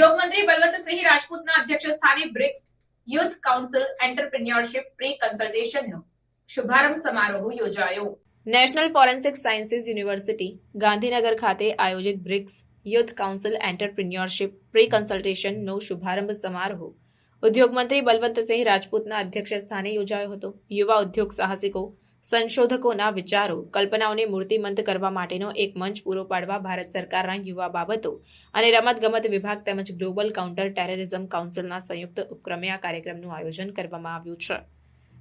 ઉદ્યોગ મંત્રી બલવંતસિંહ રાજપૂતના અધ્યક્ષ BRICS youth council entrepreneurship pre કન્સલ્ટેશનનો શુભારંભ સમારોહ યોજાયો. National forensic sciences university, Gandhinagar ખાતે આયોજિત BRICS youth council entrepreneurship pre કન્સલ્ટેશનનો શુભારંભ સમારોહ ઉદ્યોગ મંત્રી બલવંતસિંહ રાજપૂતના અધ્યક્ષ સ્થાને યોજાયો હતો. યુવા ઉદ્યોગ સાહસિકો સંશોધકોના વિચારો, કલ્પનાઓને મૂર્તિમંત કરવા માટેનો એક મંચ પૂરો પાડવા ભારત સરકારના યુવા બાબતો અને રમતગમત વિભાગ તેમજ ગ્લોબલ કાઉન્ટર ટેરરિઝમ કાઉન્સિલના સંયુક્ત ઉપક્રમે આ કાર્યક્રમનું આયોજન કરવામાં આવ્યું છે.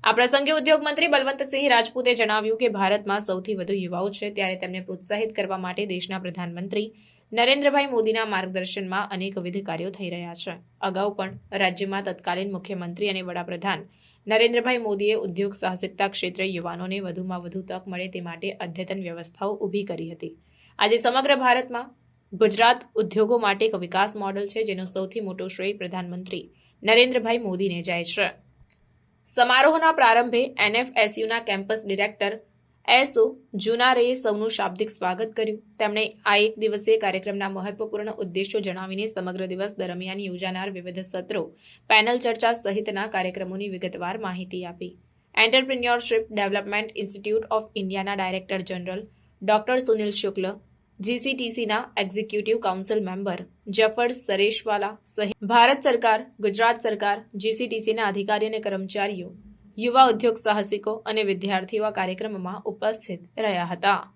આ પ્રસંગે ઉદ્યોગ મંત્રી બલવંતસિંહ રાજપૂતે જણાવ્યું કે ભારતમાં સૌથી વધુ યુવાઓ છે ત્યારે તેમને પ્રોત્સાહિત કરવા માટે દેશના પ્રધાનમંત્રી નરેન્દ્રભાઈ મોદીના માર્ગદર્શનમાં અનેકવિધ કાર્યો થઈ રહ્યા છે. અગાઉ પણ રાજ્યમાં તત્કાલીન મુખ્યમંત્રી અને વડાપ્રધાન નરેન્દ્રભાઈ મોદીએ ઉદ્યોગ સાહસિકતા ક્ષેત્રે યુવાનોને વધુમાં વધુ તક મળે તે માટે અદ્યતન વ્યવસ્થાઓ ઊભી કરી હતી. આજે સમગ્ર ભારતમાં ગુજરાત ઉદ્યોગો માટે એક વિકાસ મોડલ છે, જેનો સૌથી મોટો શ્રેય પ્રધાનમંત્રી નરેન્દ્રભાઈ મોદીને જાય છે. સમારોહના પ્રારંભે એનએફએસયુના કેમ્પસ ડિરેક્ટર એસો જુનારેએ સૌનું શાબ્દિક સ્વાગત કર્યું. તેમણે આ એક દિવસીય કાર્યક્રમના મહત્વપૂર્ણ ઉદ્દેશો જણાવીને સમગ્ર દિવસ દરમિયાન યોજાનાર વિવિધ સત્રો, પેનલ ચર્ચા સહિતના કાર્યક્રમોની વિગતવાર માહિતી આપી. એન્ટરપ્રિન્યોરશિપ ડેવલપમેન્ટ ઇન્સ્ટિટ્યૂટ ઓફ ઇન્ડિયાના director general doctor Sunil Shukla જીસીટીસીના executive council member Zafar Sareshwala સહિત ભારત સરકાર, ગુજરાત સરકાર જીસીટીસીના અધિકારી અને કર્મચારીઓ યુવા ઉદ્યોગ સાહસિકો અને વિદ્યાર્થીઓ કાર્યક્રમમાં ઉપસ્થિત રહ્યા હતા.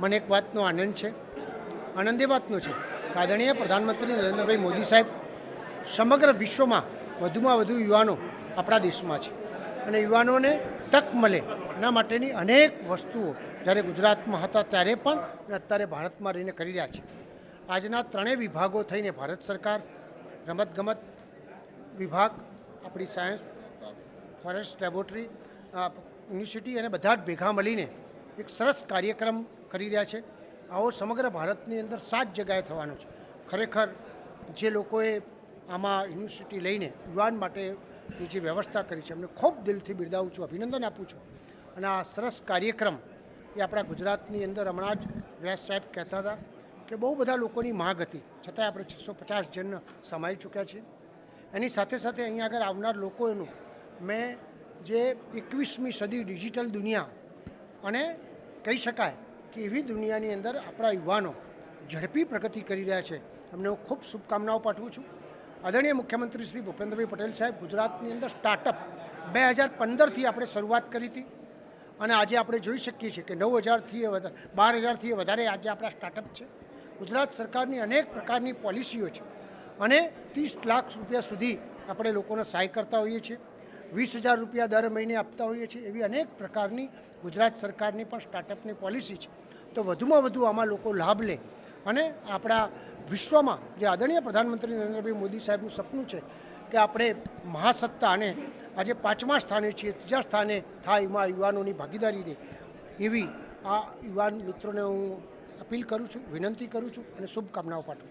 મને એક વાતનો આનંદ છે. આનંદ એ વાતનો છે. કે આદરણીય પ્રધાનમંત્રી નરેન્દ્રભાઈ મોદી સાહેબ સમગ્ર વિશ્વમાં વધુમાં વધુ યુવાનો આપણા દેશમાં છે. અને યુવાનોને તક મળે એના માટેની અનેક વસ્તુઓ જ્યારે ગુજરાતમાં હતા ત્યારે પણ અને અત્યારે ભારતમાં રહીને કરી રહ્યા છે. આજના ત્રણેય વિભાગો થઈને ભારત સરકાર, રમતગમત વિભાગ, આપણી સાયન્સ ફોરેસ્ટ લેબોરેટરી યુનિવર્સિટી અને બધા જ ભેગા મળીને એક સરસ કાર્યક્રમ કરી રહ્યા છે. આવો સમગ્ર ભારતની અંદર સાત જગ્યાએ થવાનો છે. ખરેખર જે લોકોએ આમાં યુનિવર્સિટી લઈને યુવાન માટેની જે વ્યવસ્થા કરી છે, એમને ખૂબ દિલથી બિરદાવું છું, અભિનંદન આપું છું. અને આ સરસ કાર્યક્રમ એ આપણા ગુજરાતની અંદર હમણાં જ વ્યાસ સાહેબ કહેતા હતા કે બહુ બધા લોકોની માંગ હતી. છતાંય આપણે છસો પચાસ જણ સમાઈ ચૂક્યા છીએ. એની સાથે સાથે અહીંયા આગળ આવનાર લોકોનું મેં જે એકવીસમી સદી ડિજિટલ દુનિયા અને કહી શકાય કે એવી દુનિયાની અંદર આપણા યુવાનો ઝડપી પ્રગતિ કરી રહ્યા છે, એમને હું ખૂબ શુભકામનાઓ પાઠવું છું. આદરણીય મુખ્યમંત્રી શ્રી ભૂપેન્દ્રભાઈ પટેલ સાહેબ, ગુજરાતની અંદર સ્ટાર્ટઅપ બે હજાર પંદરથી આપણે શરૂઆત કરી હતી અને આજે આપણે જોઈ શકીએ છીએ કે નવ હજારથી વધારે બાર હજારથી વધારે આજે આપણા સ્ટાર્ટઅપ છે. ગુજરાત સરકારની અનેક પ્રકારની પોલિસીઓ છે અને ત્રીસ લાખ રૂપિયા સુધી આપણે લોકોને સહાય કરતા હોઈએ છીએ. વીસ હજાર રૂપિયા દર મહિને આપતા હોઈએ છીએ એવી અનેક પ્રકારની ગુજરાત સરકારની પણ સ્ટાર્ટઅપની પોલિસી છે. તો વધુમાં વધુ આમાં લોકો લાભ લે અને આપણા વિશ્વમાં જે આદરણીય પ્રધાનમંત્રી નરેન્દ્રભાઈ મોદી સાહેબનું સપનું છે કે આપણે મહાસત્તા અને આજે પાંચમા સ્થાને છીએ, ત્રીજા સ્થાને થાય એમાં યુવાનોની ભાગીદારી રહે એવી આ યુવાન મિત્રોને હું અપીલ કરું છું, વિનંતી કરું છું અને શુભકામનાઓ પાઠવું